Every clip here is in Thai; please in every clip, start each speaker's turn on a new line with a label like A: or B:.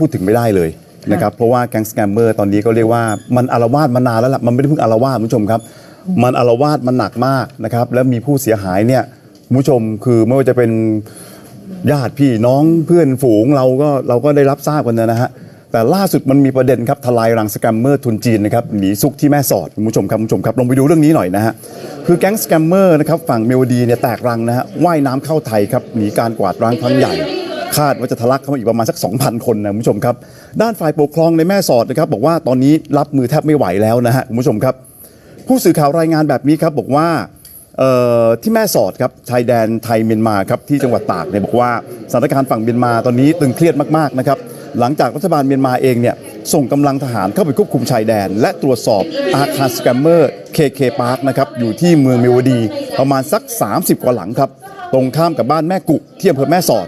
A: พูดถึงไม่ได้เลยนะครับเพราะว่าแก๊งสแกมเมอร์ตอนนี้ก็เรียกว่ามันอารวาสมานานแล้วล่ะมันไม่ได้เพิ่งอารวาสคุณผู้ชมครับ มันอารวาสมันหนักมากนะครับแล้วมีผู้เสียหายเนี่ยคุณผู้ชมคือไม่ว่าจะเป็นญาติพี่น้องเพื่อนฝูงเราก็เราก็ได้รับทราบกันนะฮะแต่ล่าสุดมันมีประเด็นครับทลายรังสแกมเมอร์ทุนจีนนะครับหนีซุกที่แม่สอดคุณผู้ชมครับคุณผู้ชมครับลองไปดูเรื่องนี้หน่อยนะฮะคือแก๊งสแกมเมอร์นะครับฝั่งเมโลดีเนี่ยแตกรังนะฮะว่ายน้ำเข้าไทยครับหนีการกวาดล้างครั้งใหญ่ คาดว่าจะทะลักเข้ามาอีกประมาณสัก 2,000 คนนะคุณผู้ชมครับ ด้านฝ่ายปกครองในแม่สอดนะครับบอกว่าตอนนี้รับมือแทบไม่ไหวแล้วนะฮะคุณผู้ชมครับ ผู้สื่อข่าวรายงานแบบนี้ครับบอกว่าที่แม่สอดครับชายแดนไทยเมียนมาครับที่จังหวัดตากเนี่ยบอกว่าสถานการณ์ฝั่งเมียนมาตอนนี้ตึงเครียดมากๆนะครับหลังจากรัฐบาลเมียนมาเองเนี่ยส่งกำลังทหารเข้าไปควบคุมชายแดน และตรวจสอบอาคารสแกมเมอร์เคเคพาร์คนะครับอยู่ที่เมืองเมวดี ประมาณสัก 30 กว่าหลังครับตรงข้ามกับบ้านแม่กุที่อำเภอแม่สอด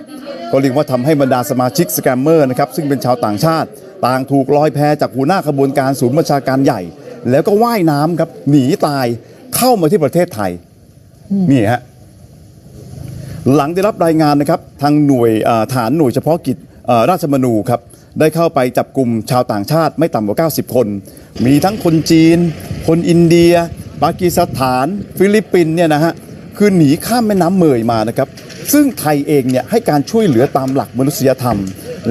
A: ก็เรียกว่าทำให้บรรดาสมาชิกสแกมเมอร์นะครับซึ่งเป็นชาวต่างชาติ ต่างถูกลอยแพจากหัวหน้าขบวนการศูนย์บัญชาการใหญ่ แล้วก็ว่ายน้ำครับหนีตายเข้ามาที่ประเทศไทยนี่ฮะหลังได้รับรายงานนะครับทางหน่วยฐานหน่วยเฉพาะกิจราชมนูครับได้เข้าไปจับกลุ่มชาวต่างชาติไม่ต่ำกว่า 90 คน มีทั้งคนจีน คนอินเดีย ปากีสถาน ฟิลิปปินเนี่ยนะฮะคือหนีข้ามแม่น้ำเมยมานะครับ ซึ่งไทยเองเนี่ยให้การช่วยเหลือตามหลักมนุษยธรรม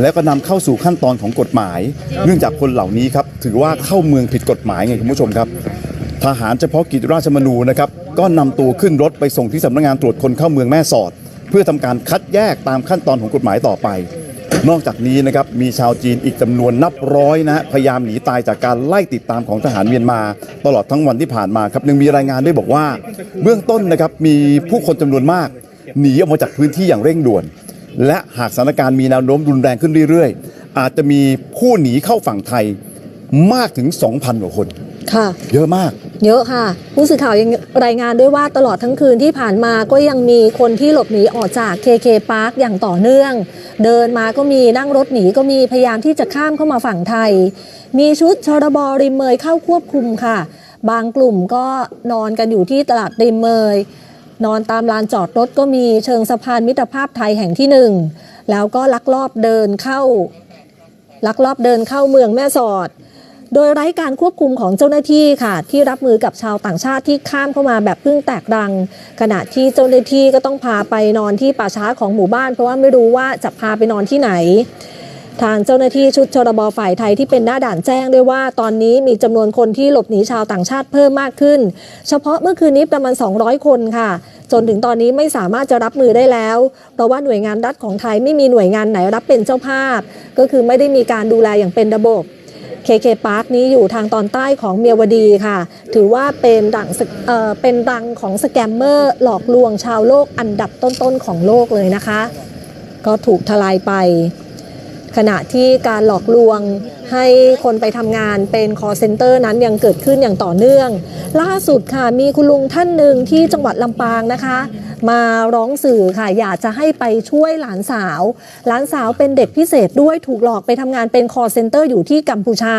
A: แล้วก็นำเข้าสู่ขั้นตอนของกฎหมาย เนื่องจากคนเหล่านี้ครับถือว่าเข้าเมืองผิดกฎหมายไงคุณผู้ชมครับ ทหารเฉพาะกิจราชมนูนะครับก็นำตัวขึ้นรถไปส่งที่สำนักงานตรวจคนเข้าเมืองแม่สอด เพื่อทำการคัดแยกตามขั้นตอนของกฎหมายต่อไปนอกจากนี้นะครับมีชาวจีนอีกจำนวนนับร้อยนะฮะพยายามหนีตายจากการไล่ติดตามของทหารเมียนมา ตลอดทั้งวันที่ผ่านมาครับยังมีรายงานด้วยบอกว่า เบื้องต้นนะครับมีผู้คนจำนวนมาก หนีออกมาจากพื้นที่อย่างเร่งด่วน และหากสถานการณ์มีแนวโน้มรุนแรงขึ้นเรื่อยๆ อาจจะมีผู้หนีเข้าฝั่งไทยมากถึง 2,000กว่าคน
B: ค่ะ
A: เยอะมาก
B: เยอะค่ะ ผู้สื่อข่าวยังรายงานด้วยว่าตลอดทั้งคืนที่ผ่านมาก็ยังมีคนที่หลบหนีออกจาก KK Park อย่างต่อเนื่อง เดินมาก็มีนั่งรถหนีก็มีพยายามที่จะข้ามเข้ามาฝั่งไทย มีชุดชรบริมเมยเข้าควบคุมค่ะ บางกลุ่มก็นอนกันอยู่ที่ตลาดริมเมย นอนตามลานจอดรถก็มีเชิงสะพานมิตรภาพไทยแห่งที่หนึ่งแล้วก็ลักลอบเดินเข้า ลักลอบเดินเข้าเมืองแม่สอด โดยไร้การควบคุมของเจ้าหน้าที่ค่ะ ที่รับมือกับชาวต่างชาติที่ข้ามเข้ามาแบบพึ่งแตกรัง ขณะที่เจ้าหน้าที่ก็ต้องพาไปนอนที่ป่าช้าของหมู่บ้าน เพราะว่าไม่รู้ว่าจะพาไปนอนที่ไหน ทางเจ้าหน้าที่ชุดชรบฝ่ายไทยที่เป็นหน้าด่านแจ้งด้วยว่า ตอนนี้มีจำนวนคนที่หลบหนีชาวต่างชาติเพิ่มมากขึ้น เฉพาะเมื่อคืนนี้ประมาณ 200 คนค่ะ จนถึงตอนนี้ไม่สามารถจะรับมือได้แล้ว เพราะว่าหน่วยงานรัฐของไทยไม่มีหน่วยงานไหนรับเป็นเจ้าภาพ ก็คือไม่ได้มีการดูแลอย่างเป็นระบบ KK Park นี้อยู่ทางตอนใต้ของเมียวดีค่ะ ถือว่าเป็นดังเอ่อเป็นดังของสแกมเมอร์หลอกลวงชาวโลกอันดับต้นๆของโลกเลยนะคะ ก็ถูกทลายไป ขณะที่การหลอกลวงให้คนไปทำงานเป็น call center นั้นยังเกิดขึ้นอย่างต่อเนื่อง ล่าสุดค่ะมีคุณลุงท่านหนึ่งที่จังหวัดลำปางนะคะ มาร้องสื่อค่ะอยากจะให้ไปช่วยหลานสาว หลานสาวเป็นเด็กพิเศษด้วยถูกหลอกไปทำงานเป็น call center อยู่ที่กัมพูชา